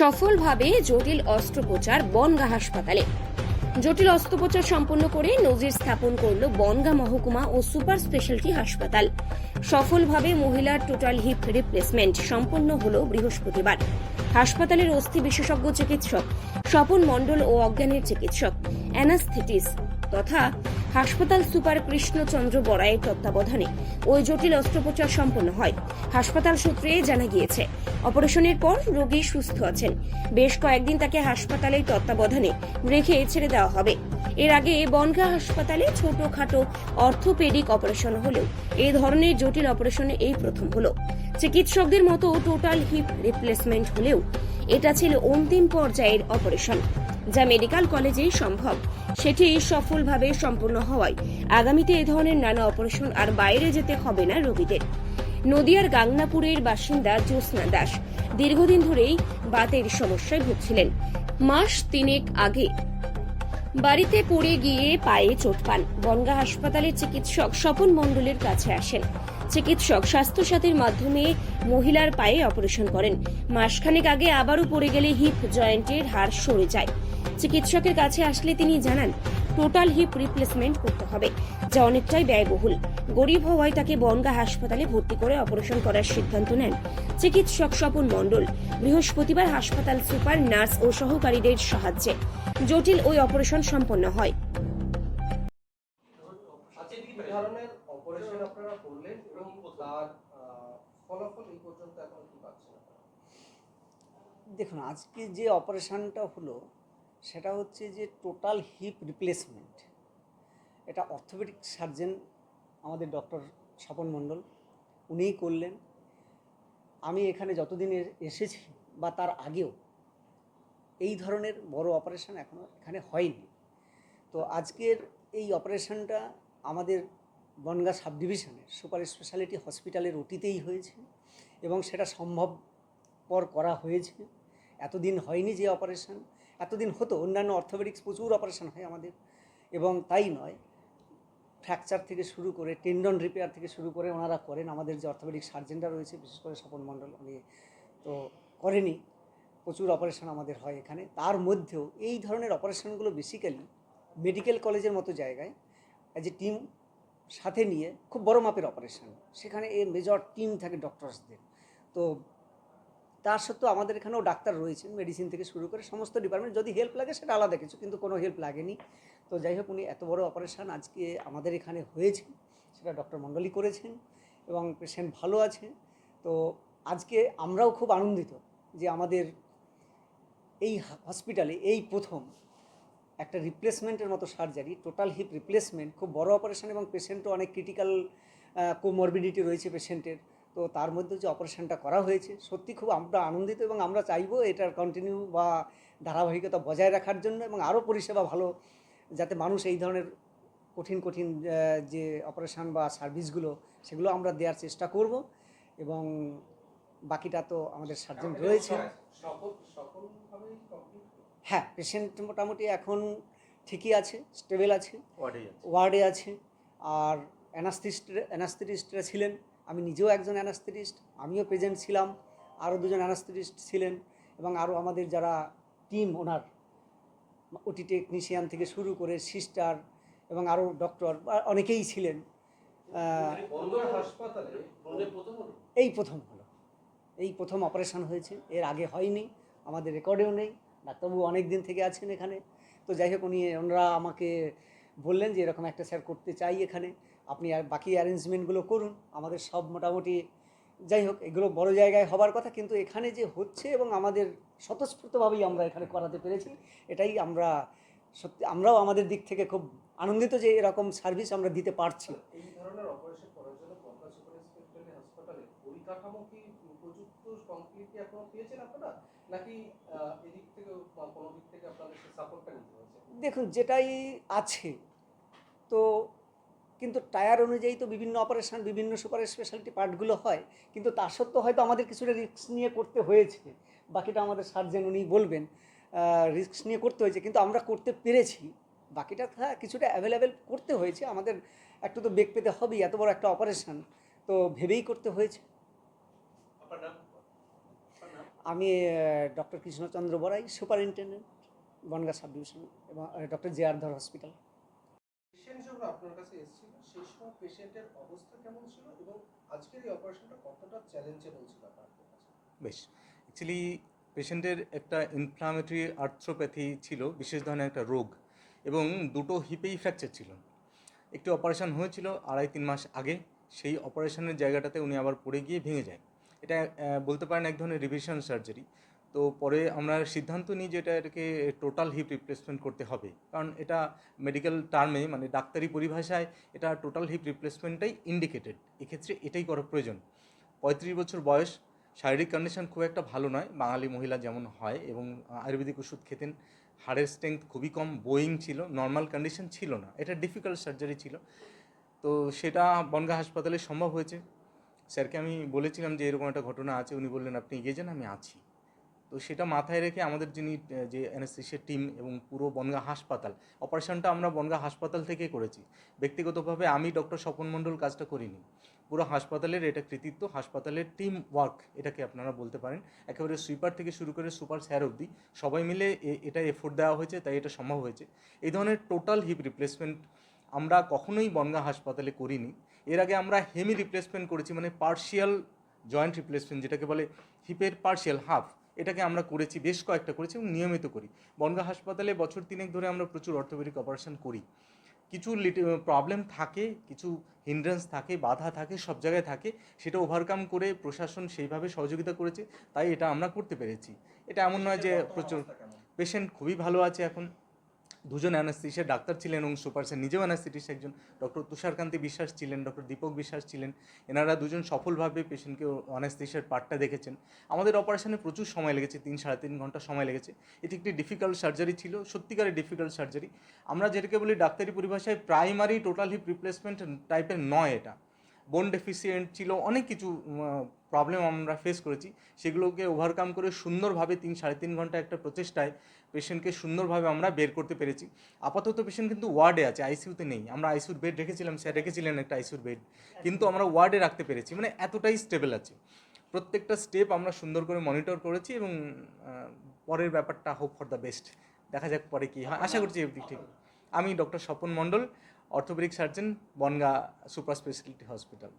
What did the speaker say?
সফলভাবে জটিল অস্ত্রোপচার বনগা হাসপাতালে। জটিল অস্ত্রোপচার সম্পন্ন করে নজির স্থাপন করল বনগা মহকুমা ও সুপার স্পেশালিটি হাসপাতাল। সফলভাবে মহিলার টোটাল হিপ রিপ্লেসমেন্ট সম্পন্ন হল বৃহস্পতিবার। হাসপাতালের অস্থি বিশেষজ্ঞ চিকিৎসক স্বপন মণ্ডল ও অজ্ঞানের চিকিৎসক, অ্যানাস্থেটিস তথা হাসপাতাল সুপার কৃষ্ণচন্দ্র বড়াইয়ের তত্ত্বাবধানে ওই জটিল অস্ত্রোপচার সম্পন্ন হয়। হাসপাতাল সূত্রে জানা গিয়েছে, অপারেশনের পর রোগী সুস্থ আছেন। বেশ কয়েকদিন তাকে হাসপাতালের তত্ত্বাবধানে রেখে ছেড়ে দেওয়া হবে। এর আগে বনগাঁ হাসপাতালে ছোটখাটো অর্থোপেডিক অপারেশন হলেও এই ধরনের জটিল অপারেশনে এই প্রথম হলো। চিকিৎসকদের মতো টোটাল হিপ রিপ্লেসমেন্ট হলেও এটা ছিল অন্তিম পর্যায়ের অপারেশন, যা মেডিকেল কলেজেই সম্ভব। সেটি সফলভাবে সম্পূর্ণ হওয়ায় আগামীতে এ ধরনের নানা অপারেশন আর বাইরে যেতে হবে না রোগীদের। নদিয়ার গাংনাপুরের বাসিন্দা জ্যোৎস্না দাস দীর্ঘদিন ধরেই বাতের সমস্যায় ভুগছিলেন। মাস তিনেক আগে বাড়িতে পড়ে গিয়ে পায়ে চোট পান। বনগা হাসপাতালের চিকিৎসক স্বপন মণ্ডলের কাছে আসেন। চিকিৎসক স্বাস্থ্যসাথীর মাধ্যমে মহিলার পায়ে অপারেশন করেন। মাসখানেক আগে আবারও পড়ে গেলে হিপ জয়েন্টের হাড় সরে যায়। চিকিৎসকের কাছে আসলে তিনি জানান, টোটাল হিপ রিপ্লেসমেন্ট করতে হবে, যা অনেকটাই ব্যয়বহুল। গরিব হওয়ায় তাকে বনগা হাসপাতালে ভর্তি করে অপারেশন করার সিদ্ধান্ত নেন চিকিৎসক স্বপন মণ্ডল। বৃহস্পতিবার হাসপাতাল সুপার নার্স ও সহকারীদের সাহায্যে। জটিল ওই অপারেশন সম্পন্ন হয়। দেখুন, আজকে যে অপারেশানটা হলো, সেটা হচ্ছে যে টোটাল হিপ রিপ্লেসমেন্ট। এটা অর্থোপেডিক সার্জন আমাদের ডক্টর স্বপন মণ্ডল, উনিই করলেন। আমি এখানে যতদিন এসেছি বা তার আগেও এই ধরনের বড় অপারেশন এখনও এখানে হয়নি। তো আজকের এই অপারেশনটা আমাদের বনগা সাব ডিভিশনের সুপার স্পেশালিটি হসপিটালের ওটিতেই হয়েছে এবং সেটা সম্ভবপর করা হয়েছে। এতদিন হয়নি যে অপারেশন, এতদিন হতো, অন্যান্য অর্থোপেডিক্স প্রচুর অপারেশন হয় আমাদের। এবং তাই নয়, ফ্র্যাকচার থেকে শুরু করে, টেন্ডন রিপেয়ার থেকে শুরু করে ওনারা করেন। আমাদের যে অর্থোপেডিক সার্জেনরা রয়েছে, বিশেষ করে স্বপন মণ্ডল উনি তো করেনি। প্রচুর অপারেশন আমাদের হয় এখানে। তার মধ্যেও এই ধরনের অপারেশনগুলো বেসিক্যালি মেডিকেল কলেজের মতো জায়গায় অ্যাজ এ টিম সাথে নিয়ে খুব বড় মাপের অপারেশন। সেখানে এ মেজর টিম থাকে ডক্টরসদের তো তার সত্ত্বেও আমাদের এখানেও ডাক্তার রয়েছেন মেডিসিন থেকে শুরু করে সমস্ত ডিপার্টমেন্ট যদি হেল্প লাগে সেটা আলাদা কিছু, কিন্তু কোনো হেল্প লাগেনি। তো যাই হোক, উনি এত বড় অপারেশন আজকে আমাদের এখানে হয়েছে, সেটা ডক্টর মণ্ডলী করেছেন এবং পেশেন্ট ভালো আছে। তো আজকে আমরাও খুব আনন্দিত যে আমাদের এই হসপিটালে এই প্রথম একটা রিপ্লেসমেন্টের মতো সার্জারি টোটাল হিপ রিপ্লেসমেন্ট খুব বড় অপারেশন এবং পেশেন্টও অনেক ক্রিটিক্যাল কোমরবিডিটি রয়েছে পেশেন্টের তো তার মধ্যে যে অপারেশনটা করা হয়েছে সত্যি খুব আমরা আনন্দিত এবং আমরা চাইব এটার কন্টিনিউ বা ধারাবাহিকতা বজায় রাখার জন্য এবং আরও পরিষেবা ভালো যাতে মানুষ এই ধরনের কঠিন কঠিন যে অপারেশন বা সার্ভিসগুলো সেগুলো আমরা দেওয়ার চেষ্টা করব এবং বাকিটা তো আমাদের সার্জন রয়েছে। হ্যাঁ পেশেন্ট মোটামুটি এখন ঠিকই আছে স্টেবল আছে ওয়ার্ডে আছে আর অ্যানাস্থিস্ট অ্যানাস্থেটিস্টরা ছিলেন। আমি নিজেও একজন অ্যানাস্থেটিস্ট, আমিও প্রেজেন্ট ছিলাম, আরও দুজন অ্যানাস্থেটিস্ট ছিলেন এবং আরও আমাদের যারা টিম ওনার, ওটি টেকনিশিয়ান থেকে শুরু করে সিস্টার এবং আরও ডক্টর অনেকেই ছিলেন এই প্রথম হলো। এই প্রথম অপারেশন হয়েছে, এর আগে হয়নি, আমাদের রেকর্ডেও নেই, ডাক্তারবাবু অনেক দিন থেকে আছেন এখানে। তো যাই হোক, উনি, ওনারা আমাকে বললেন যে এরকম একটা স্যার করতে চাই এখানে। আপনি আর বাকি অ্যারেঞ্জমেন্টগুলো করুন আমাদের সব মোটামুটি যাই হোক এগুলো বড় জায়গায় হবার কথা কিন্তু এখানে যে হচ্ছে এবং আমাদের স্বতঃস্ফূর্তভাবেই আমরা এখানে করাতে পেরেছি এটাই আমরা সত্যি আমরাও আমাদের দিক থেকে খুব আনন্দিত যে এরকম সার্ভিস আমরা দিতে পারছি। দেখুন যেটাই আছে তো কিন্তু টায়ার অনুযায়ী তো বিভিন্ন অপারেশন বিভিন্ন সুপার স্পেশালিটি পার্টগুলো হয় কিন্তু তা সত্ত্বেও হয়তো আমাদের কিছুটা রিস্ক নিয়ে করতে হয়েছে। বাকিটা আমাদের সার্জেন উনি বলবেন। রিস্ক নিয়ে করতে হয়েছে কিন্তু আমরা করতে পেরেছি। বাকিটা হ্যাঁ কিছুটা অ্যাভেলেবেল করতে হয়েছে। আমাদের একটু তো বেগ পেতে হবেই এত বড় একটা অপারেশন তো ভেবেই করতে হয়েছে। আমি doctor Krishnachandra Barai superintendent Bongaon sub division এবং doctor J R Dhar hospital আপনার কাছে এসেছিল? সেই সময় পেশেন্টের অবস্থা কেমন ছিল এবং আজকের এই অপারেশনটা কতটা চ্যালেঞ্জেবল ছিল বেশ। অ্যাকচুয়ালি পেশেন্টের একটা ইনফ্লামেটরি আর্থ্রোপ্যাথি ছিল, বিশেষ ধরনের একটা রোগ এবং দুটো হিপেই ফ্র্যাকচার ছিল। একটি অপারেশন হয়েছিল আড়াই তিন মাস আগে, সেই অপারেশনের জায়গাটাতে উনি আবার পড়ে গিয়ে ভেঙে যায়। এটা বলতে পারেন এক ধরনের রিভিশন সার্জারি তো পরে আমরা সিদ্ধান্ত নিই যে এটা এটাকে টোটাল হিপ রিপ্লেসমেন্ট করতে হবে। কারণ এটা মেডিকেল টার্মে মানে ডাক্তারি পরিভাষায় এটা টোটাল হিপ রিপ্লেসমেন্টটাই ইন্ডিকেটেড এক্ষেত্রে এটাই করা প্রয়োজন। পঁয়ত্রিশ বছর বয়স, শারীরিক কন্ডিশন খুব একটা ভালো নয়, বাঙালি মহিলা যেমন হয় এবং আয়ুর্বেদিক ওষুধ খেতেন, হাড়ের স্ট্রেংথ খুবই কম, বোয়িং ছিল নর্মাল কন্ডিশন ছিল না, এটা ডিফিকাল্ট সার্জারি ছিল। তো সেটা বনগা হাসপাতালে সম্ভব হয়েছে। স্যারকে আমি বলেছিলাম যে এরকম একটা ঘটনা আছে, উনি বললেন, আপনি এগিয়ে যান, আমি আছি। তো সেটা মাথায় রেখে আমাদের যিনি যে এনএসসিসের টিম এবং পুরো বনগা হাসপাতাল অপারেশনটা আমরা বনগা হাসপাতাল থেকে করেছি। ব্যক্তিগতভাবে আমি ডক্টর স্বপন মণ্ডল কাজটা করিনি। পুরো হাসপাতালের এটা কৃতিত্ব, হাসপাতালের টিম ওয়ার্ক এটাকে আপনারা বলতে পারেন। একেবারে সুইপার থেকে শুরু করে সুপার স্যার অবধি সবাই মিলে এটা এফোর্ট দেওয়া হয়েছে, তাই এটা সম্ভব হয়েছে। এই ধরনের টোটাল হিপ রিপ্লেসমেন্ট আমরা কখনোই বনগা হাসপাতালে করিনি। এর আগে আমরা হেমি রিপ্লেসমেন্ট করেছি মানে পার্শিয়াল জয়েন্ট রিপ্লেসমেন্ট যেটাকে বলে হিপের পার্শিয়াল হাফ এটাকে আমরা করেছি বেশ কয়েকটা করেছি এবং নিয়মিত করি। বনগা হাসপাতালে বছর তিনেক ধরে আমরা প্রচুর অর্থোপেডিক অপারেশন করি। কিছু প্রবলেম থাকে কিছু হিন্ড্রেন্স থাকে বাধা থাকে সব জায়গায় থাকে। সেটা ওভারকাম করে প্রশাসন সেইভাবে সহযোগিতা করেছে তাই এটা আমরা করতে পেরেছি। এটা এমন নয় যে প্রচুর পেশেন্ট খুবই ভালো আছে এখন। দুজন অ্যানাস্থিসিয়া ডাক্তার ছিলেন এবং সুপার স্যার নিজেও অ্যানাস্থিটিস একজন। ডক্টর তুষারকান্তি বিশ্বাস ছিলেন, ডক্টর দীপক বিশ্বাস ছিলেন। এনারা দুজন সফলভাবে পেশেন্টকে অ্যানাস্থিসিয়ার পার্টটা দেখেছেন। আমাদের অপারেশনে প্রচুর সময় লেগেছে, তিন সাড়ে তিন ঘণ্টা সময় লেগেছে। এটি একটি ডিফিকাল্ট সার্জারি ছিল, সত্যিকারের ডিফিকাল্ট সার্জারি আমরা যেটাকে বলি ডাক্তারি পরিভাষায় প্রাইমারি টোটাল হিপ রিপ্লেসমেন্ট টাইপের নয় এটা। বোন ডেফিসিয়েন্ট ছিল, অনেক কিছু প্রবলেম আমরা ফেস করেছি। সেগুলোকে ওভারকাম করে সুন্দরভাবে তিন, সাড়ে তিন ঘণ্টা একটা প্রচেষ্টায় পেশেন্টকে সুন্দরভাবে আমরা বের করতে পেরেছি। আপাতত পেশেন্ট কিন্তু ওয়ার্ডে আছে আইসিইউতে নেই। আমরা আইসিউর বেড রেখেছিলাম স্যার রেখেছিলেন একটা আইসিউর বেড কিন্তু আমরা ওয়ার্ডে রাখতে পেরেছি মানে এতটাই স্টেবল আছে। প্রত্যেকটা স্টেপ আমরা সুন্দর করে মনিটর করেছি এবং পরের ব্যাপারটা হোপ ফর দ্য বেস্ট দেখা যাক পরে কী হয়। আশা করছি এদিক ঠিক। আমি doctor Swapan Mondal orthopaedic surgeon Bongaon super speciality hospital.